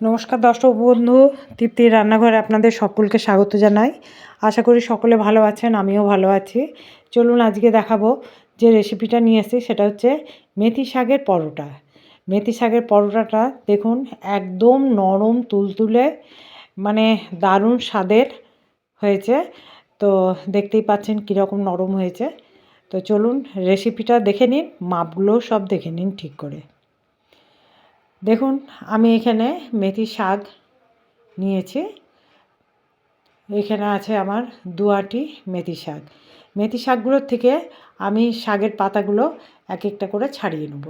নমস্কার দর্শক বন্ধু, তৃপ্তির রান্নাঘরে আপনাদের সকলকে স্বাগত জানাই। আশা করি সকলে ভালো আছেন, আমিও ভালো আছি। চলুন আজকে দেখাবো যে রেসিপিটা নিয়ে এসেছি, সেটা হচ্ছে মেথি শাকের পরোটা। মেথি শাকের পরোটাটা দেখুন, একদম নরম, তুলতুলে মানে দারুণ স্বাদের হয়েছে। তো দেখতেই পাচ্ছেন কীরকম নরম হয়েছে। তো চলুন রেসিপিটা দেখে নিন মাপগুলো সব দেখে নিন ঠিক করে। দেখুন, আমি এখানে মেথি শাক নিয়েছি। এখানে আছে আমার দুয়াটি মেথি শাক। মেথি শাকগুলোর থেকে আমি শাকের পাতাগুলো এক একটা করে ছাড়িয়ে নেব।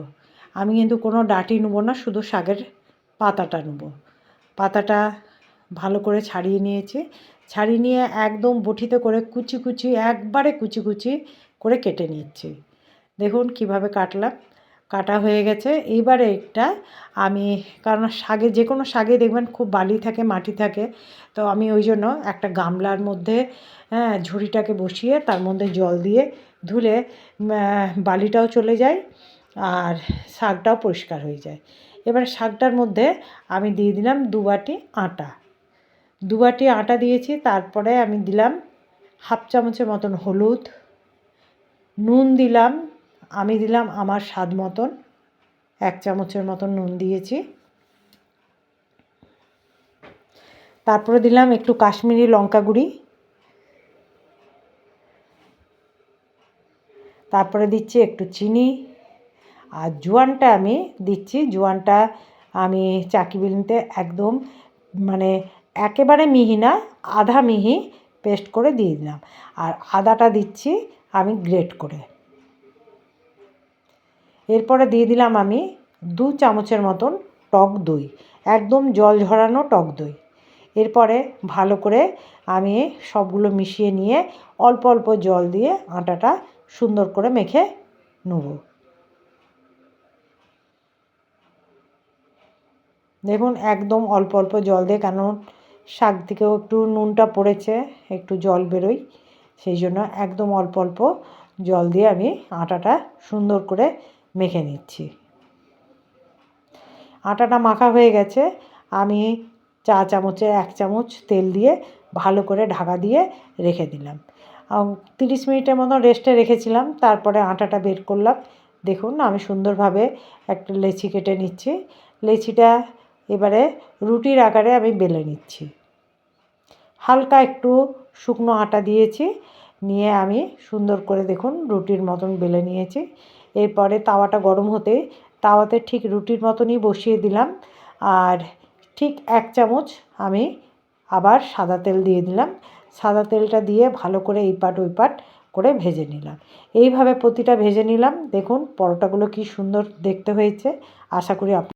আমি কিন্তু কোনো ডাটি নেব না, শুধু শাকের পাতাটা নেব। পাতাটা ভালো করে ছাড়িয়ে নিয়েছি। ছাড়িয়ে নিয়ে একদম বটিতে করে কুচি কুচি, একবারে কুচি কুচি করে কেটে নিচ্ছি। দেখুন কীভাবে কাটলাম। কাটা হয়ে গেছে। এইবারে একটা আমি, কারণ শাগে যে কোনো শাগে দেখবেন খুব বালি থাকে, মাটি থাকে। তো আমি ওই জন্য একটা গামলার মধ্যে হ্যাঁ ঝুড়িটাকে বসিয়ে তার মধ্যে জল দিয়ে ধুলে বালিটাও চলে যায় আর শাকটাও পরিষ্কার হয়ে যায়। এবার শাকটার মধ্যে আমি দিয়ে দিলাম দু বাটি আটা। দু বাটি আটা দিয়েছি, তারপরে আমি দিলাম হাফ চামচের মতন হলুদ, নুন দিলাম আমি দিলাম আমার স্বাদ মতন। এক চামচের মতন নুন দিয়েছি। তারপরে দিলাম একটু কাশ্মীরি লঙ্কা গুঁড়ি। তারপরে দিচ্ছি একটু চিনি। আর জোয়ানটা আমি দিচ্ছি, জোয়ানটা আমি চাকি বিনতে একদম মানে একেবারে মিহি না, আধা মিহি পেস্ট করে দিয়ে দিলাম। আর আদাটা দিচ্ছি আমি গ্রেট করে। এরপরে দিয়ে দিলাম আমি দু চামচের মতন টক দই, একদম জল ঝরানো টক দই। এরপরে ভালো করে আমি সবগুলো মিশিয়ে নিয়ে অল্প অল্প জল দিয়ে আটাটা সুন্দর করে মেখে নেব। দেখুন, একদম অল্প অল্প জল দিয়ে কেন শাক থেকেও একটু নুনটা পড়েছে, একটু জল বেরোয়, সেই জন্য একদম অল্প অল্প জল দিয়ে আমি আটাটা সুন্দর করে মেখে নিচ্ছি। আটাটা মাখা হয়ে গেছে। আমি চা চামচে এক চামচ তেল দিয়ে ভালো করে ঢাকা দিয়ে রেখে দিলাম। তিরিশ মিনিটের মতো রেস্টে রেখেছিলাম। তারপরে আটাটা বের করলাম। দেখুন, আমি সুন্দরভাবে একটা লেচি কেটে নিচ্ছি। লেচিটা এবারে রুটির আকারে আমি বেলে নিচ্ছি। হালকা একটু শুকনো আটা দিয়েছি। নিয়ে আমি সুন্দর করে দেখুন, রুটির মতন বেলে নিয়েছি। এরপরে তাওয়াটা গরম হতে, তাওয়াতে ঠিক রুটির মতনই বসিয়ে দিলাম। আর ঠিক এক চামচ আমি আবার সাদা তেল দিয়ে দিলাম। সাদা তেলটা দিয়ে ভালো করে এই পাট, ওই পাট করে ভেজে নিলাম। এইভাবে প্রতিটা ভেজে নিলাম। দেখুন, পরোটাগুলো কি সুন্দর দেখতে হয়েছে। আশা করি